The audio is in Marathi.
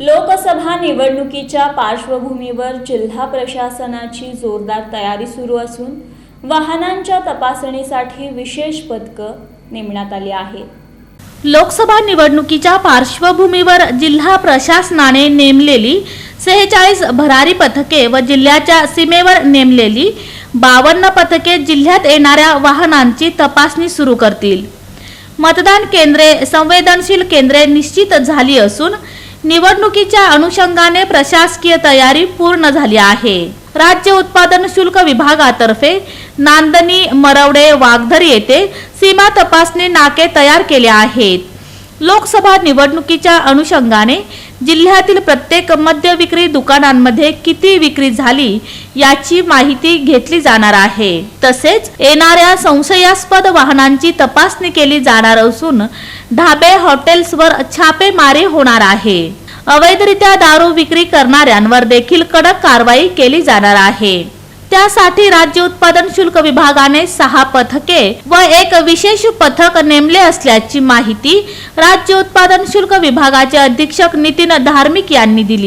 लोकसभा निवडणुकीच्या पार्श्वभूमीवर जिल्हा प्रशासनाची जोरदार तयारी सुरू असून वाहनांच्या तपासणीसाठी विशेष पथकं नेमण्यात आली आहेत. लोकसभा निवडणुकीच्या पार्श्वभूमीवर जिल्हा प्रशासनाने नेमलेली सेहेचाळीस भरारी पथके व जिल्ह्याच्या सीमेवर नेमलेली बावन्न पथके जिल्ह्यात येणाऱ्या वाहनांची तपासणी सुरू करतील. मतदान केंद्रे संवेदनशील केंद्रे निश्चित झाली असून निवडणुकीच्या अनुषंगाने प्रशासकीय तयारी पूर्ण झाली आहे. राज्य उत्पादन शुल्क विभागातर्फे नांदणी मरवडे वाघधर येथे सीमा तपासणी नाके तयार केले आहेत. लोकसभा निवडणुकीच्या अनुषंगाने जिल्ह्यातील प्रत्येक मद्य विक्री दुकानांमध्ये किती विक्री झाली याची माहिती घेतली जाणार आहे. तसेच येणाऱ्या संशयास्पद वाहनांची तपासणी केली जाणार असून ढाबे हॉटेल्सवर छापेमारी होणार आहे. अवैधरित्या दारू विक्री करणाऱ्यांवर देखील कडक कारवाई केली जाणार आहे. त्यासाठी राज्य उत्पादन शुल्क विभागाने सहा पथके व एक विशेष पथक नेमले असल्याची माहिती राज्य उत्पादन शुल्क विभागाचे अधीक्षक नितीन धार्मिक यांनी दिली.